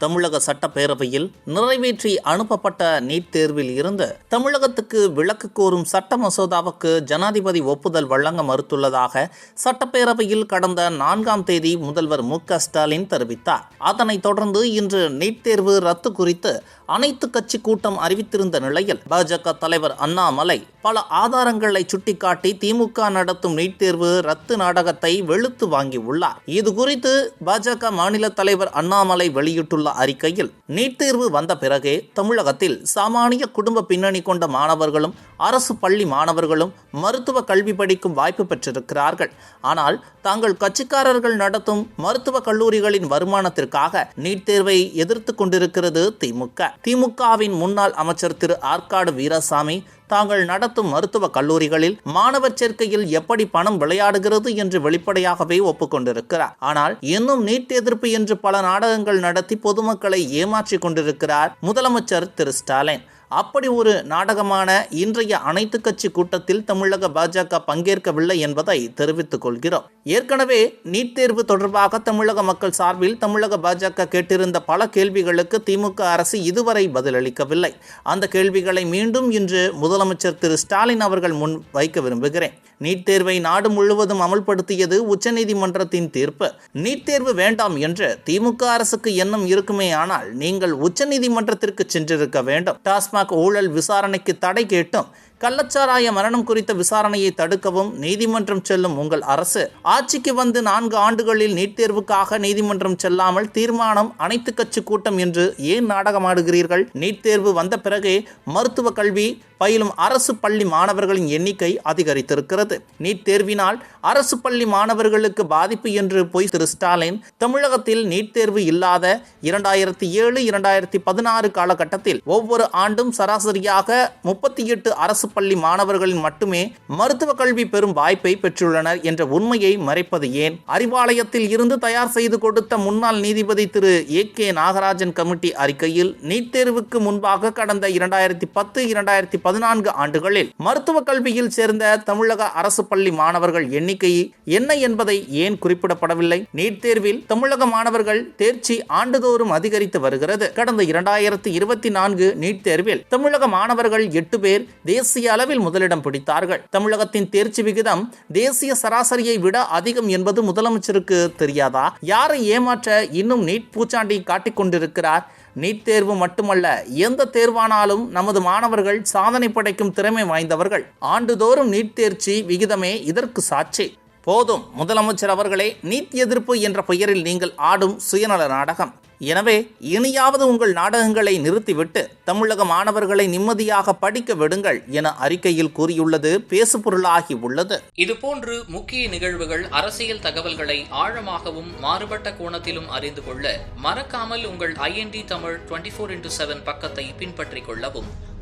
தமிழக சட்டப்பேரவையில் நிறைவேற்றி அனுப்பப்பட்ட நீட் தேர்வில் இருந்து தமிழகத்துக்கு விலக்கு கோரும் சட்ட மசோதாவுக்கு ஜனாதிபதி ஒப்புதல் வழங்க மறுத்துள்ளதாக சட்டப்பேரவையில் கடந்த நான்காம் தேதி முதல்வர் மு க ஸ்டாலின் தெரிவித்தார். அதனைத் தொடர்ந்து இன்று நீட் தேர்வு ரத்து குறித்து அனைத்து கட்சி கூட்டம் அறிவித்திருந்த நிலையில் பாஜக தலைவர் அண்ணாமலை பல ஆதாரங்களை சுட்டிக்காட்டி திமுக நடத்தும் நீட் தேர்வு ரத்து நாடகத்தை வெளுத்து வாங்கியுள்ளார். இது குறித்து பாஜக மாநில தலைவர் அண்ணாமலை வெளியிட்டுள்ள அறிக்கையில் நீட் தேர்வு வந்த பிறகே தமிழகத்தில் சாமானிய குடும்ப பின்னணி கொண்ட மாணவர்களும் அரசு பள்ளி மாணவர்களும் மருத்துவ கல்வி படிக்கும் வாய்ப்பு பெற்றிருக்கிறார்கள். ஆனால் தாங்கள் கட்சிக்காரர்கள் நடத்தும் மருத்துவ கல்லூரிகளின் வருமானத்திற்காக நீட் தேர்வை எதிர்த்து கொண்டிருக்கிறது திமுக. திமுகவின் முன்னாள் அமைச்சர் திரு ஆற்காடு வீரசாமி தாங்கள் நடத்தும் மருத்துவ கல்லூரிகளில் மாணவர் சேர்க்கையில் எப்படி பணம் விளையாடுகிறது என்று வெளிப்படையாகவே ஒப்புக்கொண்டிருக்கிறார். ஆனால் இன்னும் நீட் எதிர்ப்பு என்று பல நாடகங்கள் நடத்தி பொதுமக்களை ஏமாற்றிக் கொண்டிருக்கிறார் முதலமைச்சர் திரு ஸ்டாலின். அப்படி ஒரு நாடகமான இன்றைய அனைத்து கட்சி கூட்டத்தில் தமிழக பாஜக பங்கேற்கவில்லை என்பதை தெரிவித்துக் கொள்கிறோம். ஏற்கனவே நீட் தேர்வு தொடர்பாக தமிழக மக்கள் சார்பில் தமிழக பாஜக கேட்டிருந்த பல கேள்விகளுக்கு திமுக அரசு இதுவரை பதிலளிக்கவில்லை. அந்த கேள்விகளை மீண்டும் இன்று முதலமைச்சர் திரு ஸ்டாலின் அவர்கள் முன் வைக்க விரும்புகிறேன். நீட் தேர்வை நாடு முழுவதும் அமல்படுத்தியது உச்சநீதிமன்றத்தின் தீர்ப்பு. நீட் தேர்வு வேண்டாம் என்று திமுக அரசுக்கு எண்ணம் இருக்குமே ஆனால் நீங்கள் உச்சநீதிமன்றத்திற்கு சென்றிருக்க வேண்டும். டாஸ்மாக் ஊழல் விசாரணைக்கு தடை கேட்டும். கள்ளச்சாராய மரணம் குறித்த விசாரணையை தடுக்கவும் நீதிமன்றம் செல்லும் உங்கள் அரசு. ஆட்சிக்கு வந்து நான்கு ஆண்டுகளில் நீட் தேர்வுக்காக நீதிமன்றம் செல்லாமல் தீர்மானம் அனைத்து கட்சி கூட்டம் என்று ஏன் நாடகமாடுகிறீர்கள்? நீட் தேர்வு வந்த பிறகே மருத்துவ கல்வி பயிலும் அரசு பள்ளி மாணவர்களின் எண்ணிக்கை அதிகரித்திருக்கிறது. நீட் தேர்வினால் அரசு பள்ளி மாணவர்களுக்கு பாதிப்பு என்று பொய் திரு ஸ்டாலின் தமிழகத்தில் நீட் தேர்வு இல்லாத இரண்டாயிரத்தி ஏழு இரண்டாயிரத்தி பதினாறு காலகட்டத்தில் ஒவ்வொரு ஆண்டும் சராசரியாக முப்பத்தி எட்டு அரசு பள்ளி மாணவர்களின் மட்டுமே மருத்துவ கல்வி பெறும் வாய்ப்பை பெற்றுள்ளனர் என்ற உண்மையை மறைப்பது ஏன்? அறிவாலயத்தில் இருந்து தயார் செய்து கொடுத்த முன்னாள் நீதிபதி Thiru A K Nagarajan committee அறிக்கையில் நீட் தேர்வுக்கு முன்பாக கடந்த இரண்டாயிரத்தி பத்து இரண்டாயிரத்தி பதினான்கு ஆண்டுகளில் மருத்துவ கல்வியில் சேர்ந்த தமிழக அரசு பள்ளி மாணவர்கள் எண்ணிக்கை என்ன என்பதை ஏன் குறிப்பிடப்படவில்லை? நீட் தேர்வில் தமிழக மாணவர்கள் தேர்ச்சி ஆண்டுதோறும் அதிகரித்து வருகிறது. கடந்த இரண்டாயிரத்தி இருபத்தி நான்கு நீட் தேர்வில் தமிழக மாணவர்கள் எட்டு பேர் தேசிய அளவில் முதலிடம் பிடித்தார்கள். தமிழகத்தின் தேர்ச்சி விகிதம் தேசிய சராசரியை விட அதிகம் என்பது முதலமைச்சருக்கு தெரியாதா? யாரை ஏமாற்ற இன்னும் நீட் பூச்சாண்டி காட்டிக் கொண்டிருக்கிறார்? நீட் தேர்வு மட்டுமல்ல எந்த தேர்வானாலும் நமது மாணவர்கள் சாதனை படைக்கும் திறமை வாய்ந்தவர்கள். ஆண்டுதோறும் நீட் தேர்ச்சி விகிதமே இதற்கு சாட்சி. போதும் முதலமைச்சர் அவர்களே நீட் எதிர்ப்பு என்ற பெயரில் நீங்கள் ஆடும் சுயநல நாடகம். எனவே இனியாவது உங்கள் நாடகங்களை நிறுத்திவிட்டு தமிழக மாணவர்களை நிம்மதியாக படிக்க விடுங்கள் என அறிக்கையில் கூறியுள்ளது பேசுபொருளாகி உள்ளது. இதுபோன்று முக்கிய நிகழ்வுகள் அரசியல் தகவல்களை ஆழமாகவும் மாறுபட்ட கோணத்திலும் அறிந்து கொள்ள மறக்காமல் உங்கள் I N D Tamil twenty four into seven பக்கத்தை பின்பற்றிக் கொள்ளவும்.